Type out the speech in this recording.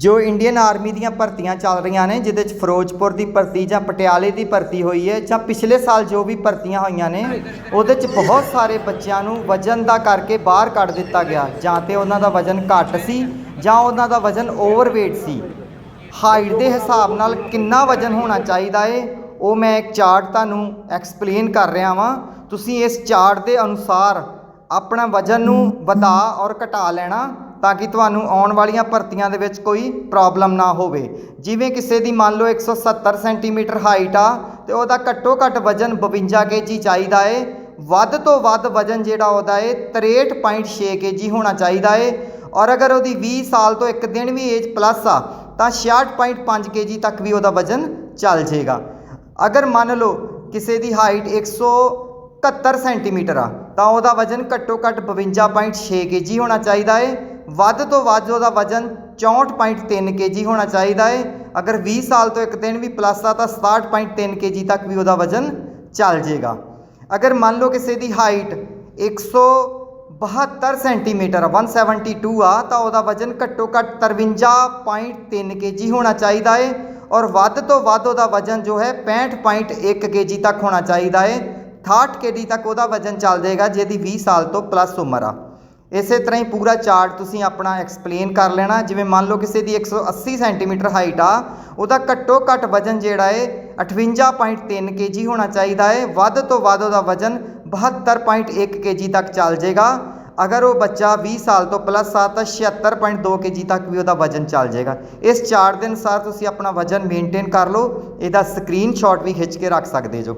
ਜੋ Indian army ਦੀਆਂ ਭਰਤੀਆਂ ਚੱਲ ਰਹੀਆਂ ਨੇ, ਜਿਹਦੇ ਚ ਫਿਰੋਜ਼ਪੁਰ ਦੀ ਭਰਤੀ ਜਾਂ ਪਟਿਆਲੇ ਦੀ ਭਰਤੀ ਹੋਈ ਹੈ, ਜਾਂ ਪਿਛਲੇ ਸਾਲ ਜੋ ਵੀ ਭਰਤੀਆਂ ਹੋਈਆਂ ਨੇ, ਉਹਦੇ ਚ ਬਹੁਤ ਸਾਰੇ ਬੱਚਿਆਂ ਨੂੰ ਵਜਨ ਦਾ ਕਰਕੇ ਬਾਹਰ ਕੱਢ ਦਿੱਤਾ ਗਿਆ। ਜਾਂ ਤੇ ਉਹਨਾਂ ਦਾ ਵਜਨ ਘੱਟ ਸੀ, ਜਾਂ ਉਹਨਾਂ ਦਾ ਵਜਨ ਓਵਰਵੇਟ ਸੀ। ਹਾਈਟ ਦੇ ਹਿਸਾਬ ਨਾਲ ਕਿੰਨਾ ਵਜਨ ਹੋਣਾ ਚਾਹੀਦਾ ਏ, ਉਹ ਮੈਂ ਇੱਕ ਚਾਰਟ ਤੁਹਾਨੂੰ ਐਕਸਪਲੇਨ ਕਰ ਰਿਹਾ ਵਾਂ। ਤੁਸੀਂ ਇਸ ਚਾਰਟ ਦੇ ਅਨੁਸਾਰ ਆਪਣਾ ਵਜਨ ਨੂੰ ਵਧਾ ਔਰ ਘਟਾ ਲੈਣਾ। ਤਾਂ ਕਿ ਤੁਹਾਨੂੰ ਆਉਣ ਵਾਲੀਆਂ ਭਰਤੀਆਂ ਦੇ ਵਿੱਚ ਕੋਈ ਪ੍ਰੋਬਲਮ ਨਾ ਹੋਵੇ। ਜਿਵੇਂ ਕਿਸੇ ਦੀ ਮੰਨ ਲਓ 170 ਸੈਂਟੀਮੀਟਰ ਹਾਈਟ ਆ, ਤੇ ਉਹਦਾ ਘੱਟੋ ਘੱਟ ਵਜਨ 52 ਕੇਜੀ ਚਾਹੀਦਾ ਏ। ਵੱਧ ਤੋਂ ਵੱਧ ਵਜਨ ਜਿਹੜਾ ਉਹਦਾ ਏ 63.6 ਕੇਜੀ ਹੋਣਾ ਚਾਹੀਦਾ ਏ। ਔਰ ਅਗਰ ਉਹਦੀ 20 ਸਾਲ ਤੋਂ ਇੱਕ ਦਿਨ ਵੀ ਏਜ ਪਲੱਸ ਆ, ਤਾਂ 66.5 ਕੇਜੀ ਤੱਕ ਵੀ ਉਹਦਾ ਵਜਨ ਚੱਲ ਜਾਏਗਾ ਅਗਰ ਮੰਨ ਲਓ ਕਿਸੇ ਦੀ ਹਾਈਟ 171 ਸੈਂਟੀਮੀਟਰ ਆ, ਤਾਂ ਉਹਦਾ ਵਜਨ ਘੱਟੋ ਘੱਟ 52.6 ਕੇਜੀ ਹੋਣਾ ਚਾਹੀਦਾ ਏ। ਵੱਧ ਤੋਂ ਵੱਧ ਉਹਦਾ ਵਜਨ 64.3 ਕੇਜੀ ਹੋਣਾ ਚਾਹੀਦਾ ਹੈ ਅਗਰ 20 ਸਾਲ ਤੋਂ ਇੱਕ ਦਿਨ ਵੀ ਪਲੱਸ ਆ ਤਾਂ 67.3 ਕੇਜੀ ਤੱਕ ਵੀ ਉਹਦਾ ਵਜਨ ਚੱਲ ਜਾਏਗਾ ਅਗਰ ਮੰਨ ਲਓ ਕਿਸੇ ਦੀ ਹਾਈਟ 172 ਸੈਂਟੀਮੀਟਰ 172 ਆ ਤਾਂ ਉਹਦਾ ਵਜਨ ਘੱਟੋ ਘੱਟ 53.3 ਕੇਜੀ ਹੋਣਾ ਚਾਹੀਦਾ ਏ। ਔਰ ਵੱਧ ਤੋਂ ਵੱਧ ਉਹਦਾ ਵਜਨ ਜੋ ਹੈ 65.1 ਕੇਜੀ ਤੱਕ ਹੋਣਾ ਚਾਹੀਦਾ ਏ। 68 ਕੇਜੀ ਤੱਕ ਉਹਦਾ ਵਜਨ ਚੱਲ ਜਾਏਗਾ ਜਿਹਦੀ 20 ਸਾਲ ਤੋਂ ਪਲੱਸ ਉਮਰ ਆ। ਇਸੇ ਤਰ੍ਹਾਂ ਹੀ ਪੂਰਾ ਚਾਰਟ ਤੁਸੀਂ ਆਪਣਾ ਐਕਸਪਲੇਨ ਕਰ ਲੈਣਾ। ਜਿਵੇਂ ਮੰਨ ਲਓ ਕਿਸੇ ਦੀ 180 ਸੈਂਟੀਮੀਟਰ ਹਾਈਟ ਆ, ਉਹਦਾ ਘੱਟੋ ਘੱਟ ਵਜਨ ਜਿਹੜਾ ਏ 58.3 ਕੇਜੀ ਹੋਣਾ ਚਾਹੀਦਾ ਏ। ਵੱਧ ਤੋਂ ਵੱਧ ਉਹਦਾ ਵਜਨ 72.1 ਕੇਜੀ ਤੱਕ ਚੱਲ ਜਾਏਗਾ। ਅਗਰ ਉਹ ਬੱਚਾ 20 ਸਾਲ ਤੋਂ ਪਲੱਸ ਆ, ਤਾਂ 76.2 ਕੇਜੀ ਤੱਕ ਵੀ ਉਹਦਾ ਵਜਨ ਚੱਲ ਜਾਏਗਾ। ਇਸ ਚਾਰਟ ਦੇ ਅਨੁਸਾਰ ਤੁਸੀਂ ਆਪਣਾ ਵਜਨ ਮੇਨਟੇਨ ਕਰ ਲਓ। ਇਹਦਾ ਸਕਰੀਨਸ਼ਾਟ ਵੀ ਖਿੱਚ ਕੇ ਰੱਖ ਸਕਦੇ ਜੋ।